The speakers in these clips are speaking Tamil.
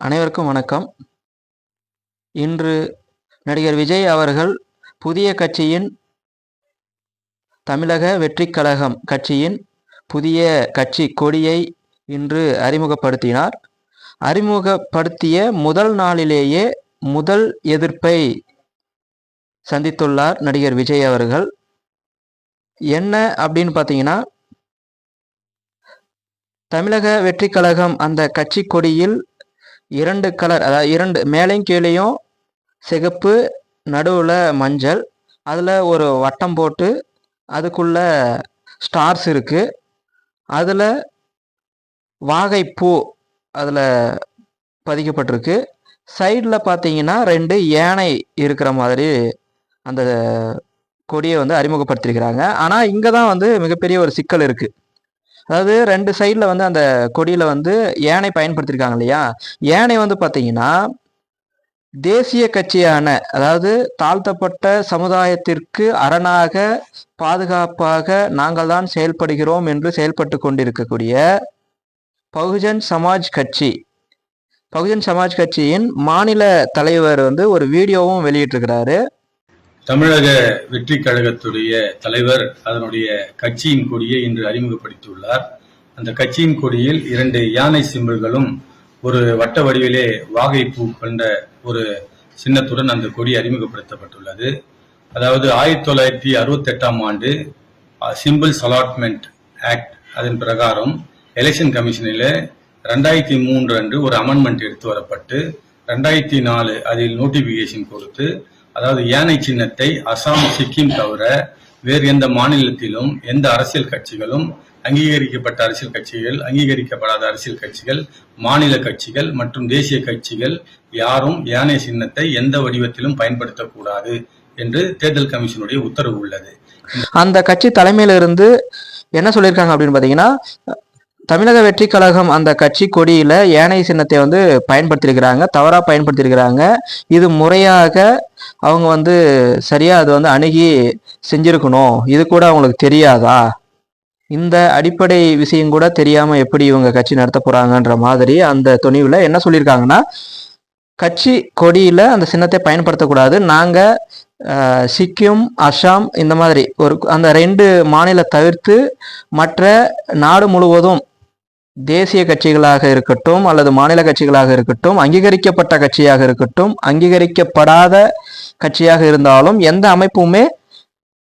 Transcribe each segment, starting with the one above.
அனைவருக்கும் வணக்கம். இன்று நடிகர் விஜய் அவர்கள் புதிய கட்சியின் தமிழக வெற்றிக்கழகம் கட்சியின் புதிய கட்சி கொடியை இன்று அறிமுகப்படுத்தினார். அறிமுகப்படுத்திய முதல் நாளிலேயே முதல் எதிர்ப்பை சந்தித்துள்ளார் நடிகர் விஜய் அவர்கள். என்ன அப்படின்னு பார்த்தீங்கன்னா தமிழக வெற்றி கழகம் அந்த கட்சி கொடியில் இரண்டு கலர் அதாவது இரண்டு மேலையும் கீழேயும் சிகப்பு நடுவில் மஞ்சள் அதில் ஒரு வட்டம் போட்டு அதுக்குள்ள ஸ்டார்ஸ் இருக்குது அதில் வாகைப்பூ அதில் பதிக்கப்பட்டிருக்கு. சைடில் பார்த்தீங்கன்னா ரெண்டு யானை இருக்கிற மாதிரி அந்த கொடியை வந்து அறிமுகப்படுத்தியிருக்கிறாங்க ஆனால் இங்கே தான் வந்து மிகப்பெரிய ஒரு சிக்கல் இருக்குது அதாவது ரெண்டு சைடில் வந்து அந்த கொடியில் வந்து யானை பயன்படுத்தியிருக்காங்க இல்லையா? யானை வந்து பார்த்தீங்கன்னா தேசிய கட்சியான அதாவது தாழ்த்தப்பட்ட சமுதாயத்திற்கு அரணாக பாதுகாப்பாக நாங்கள் தான் செயல்படுகிறோம் என்று செயல்பட்டு கொண்டிருக்கக்கூடிய பகுஜன் சமாஜ் கட்சி. பகுஜன் சமாஜ் கட்சியின் மாநில தலைவர் வந்து ஒரு வீடியோவும் வெளியிட்டிருக்கிறாரு. தமிழக வெற்றி கழகத்துடைய தலைவர் அதனுடைய கட்சியின் கொடியை இன்று அறிமுகப்படுத்தியுள்ளார். அந்த கட்சியின் கொடியில் இரண்டு யானை சிம்பிள்களும் ஒரு வட்ட வடிவிலே வாகைப்பூ கொண்ட ஒரு சின்னத்துடன் அந்த கொடி அறிமுகப்படுத்தப்பட்டுள்ளது. அதாவது ஆயிரத்தி தொள்ளாயிரத்தி அறுபத்தி எட்டாம் ஆண்டு சிம்பிள்ஸ் அலாட்மெண்ட் ஆக்ட் அதன் பிரகாரம் எலெக்ஷன் கமிஷனில் ரெண்டாயிரத்தி மூன்று அன்று ஒரு அமெண்ட்மெண்ட் எடுத்து வரப்பட்டு ரெண்டாயிரத்தி நாலு அதில் நோட்டிபிகேஷன் கொடுத்து அதாவது யானை சின்னத்தை அசாம் சிக்கிம் தவிர வேறு எந்த மாநிலத்திலும் எந்த அரசியல் கட்சிகளும் அங்கீகரிக்கப்பட்ட அரசியல் கட்சிகள் அங்கீகரிக்கப்படாத அரசியல் கட்சிகள் மாநில கட்சிகள் மற்றும் தேசிய கட்சிகள் யாரும் யானை சின்னத்தை எந்த வடிவத்திலும் பயன்படுத்தக்கூடாது என்று தேர்தல் கமிஷனுடைய உத்தரவு உள்ளது. அந்த கட்சி தலைமையிலிருந்து என்ன சொல்லியிருக்காங்க அப்படின்னு பார்த்தீங்கன்னா தமிழக வெற்றி கழகம் அந்த கட்சி கொடியில யானை சின்னத்தை வந்து பயன்படுத்தியிருக்கிறாங்க தவறாக பயன்படுத்தியிருக்கிறாங்க. இது முறையாக அவங்க வந்து சரியா அது வந்து அணுகி செஞ்சிருக்கணும். இது கூட அவங்களுக்கு தெரியாதா? இந்த அடிப்படை விஷயம் கூட தெரியாம எப்படி இவங்க கட்சி நடத்த போறாங்கன்ற மாதிரி அந்த துணிவுல என்ன சொல்லியிருக்காங்கன்னா கட்சி கொடியில அந்த சின்னத்தை பயன்படுத்தக்கூடாது. நாங்க சிக்கிம் அஸ்ஸாம் இந்த மாதிரி ஒரு அந்த ரெண்டு மாநில தவிர்த்து மற்ற நாடு முழுவதும் தேசிய கட்சிகளாக இருக்கட்டும் அல்லது மாநில கட்சிகளாக இருக்கட்டும் அங்கீகரிக்கப்பட்ட கட்சியாக இருக்கட்டும் அங்கீகரிக்கப்படாத கட்சியாக இருந்தாலும் எந்த அமைப்புமே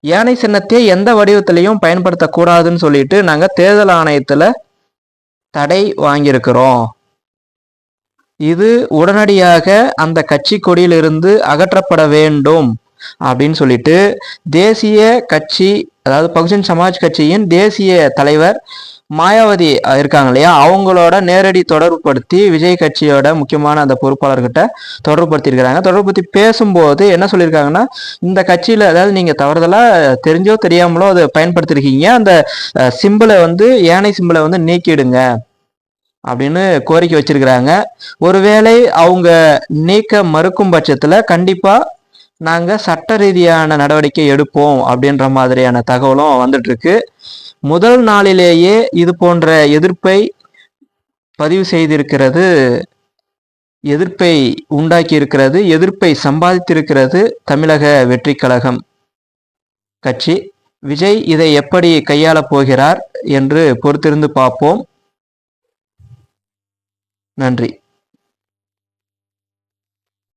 யானை சின்னத்தை எந்த வடிவத்திலையும் பயன்படுத்தக்கூடாதுன்னு சொல்லிட்டு நாங்கள் தேர்தல் ஆணையத்தில் தடை வாங்கியிருக்கிறோம். இது உடனடியாக அந்த கட்சி கொடியிலிருந்து அகற்றப்பட வேண்டும் அப்படின்னு சொல்லிட்டு தேசிய கட்சி அதாவது பகுஜன் சமாஜ் கட்சியின் தேசிய தலைவர் மாயாவதி இருக்காங்க இல்லையா? அவங்களோட நேரடி தொடர்புபடுத்தி விஜய் கட்சியோட முக்கியமான அந்த பொறுப்பாளர்கிட்ட தொடர்புபடுத்தியிருக்கிறாங்க தொடர்புபடுத்தி பேசும்போது என்ன சொல்லியிருக்காங்கன்னா இந்த கட்சியில் அதாவது நீங்கள் தவறுதலாக தெரிஞ்சோ தெரியாமலோ அதை பயன்படுத்தியிருக்கீங்க. அந்த சிம்பிளை வந்து யானை சிம்பிளை வந்து நீக்கிடுங்க அப்படின்னு கோரிக்கை வச்சிருக்கிறாங்க. ஒருவேளை அவங்க நீக்க மறுக்கும் பட்சத்தில் கண்டிப்பாக நாங்கள் சட்ட ரீதியான நடவடிக்கை எடுப்போம் அப்படின்ற மாதிரியான தகவலும் வந்துட்டுருக்கு. முதல் நாளிலேயே இது போன்ற எதிர்ப்பை பதிவு செய்திருக்கிறது. எதிர்ப்பை உண்டாக்கி இருக்கிறது எதிர்ப்பை சம்பாதித்திருக்கிறது தமிழக வெற்றி கழகம் கட்சி. விஜய் இதை எப்படி கையாளப் போகிறார் என்று பொறுத்திருந்து பார்ப்போம். நன்றி.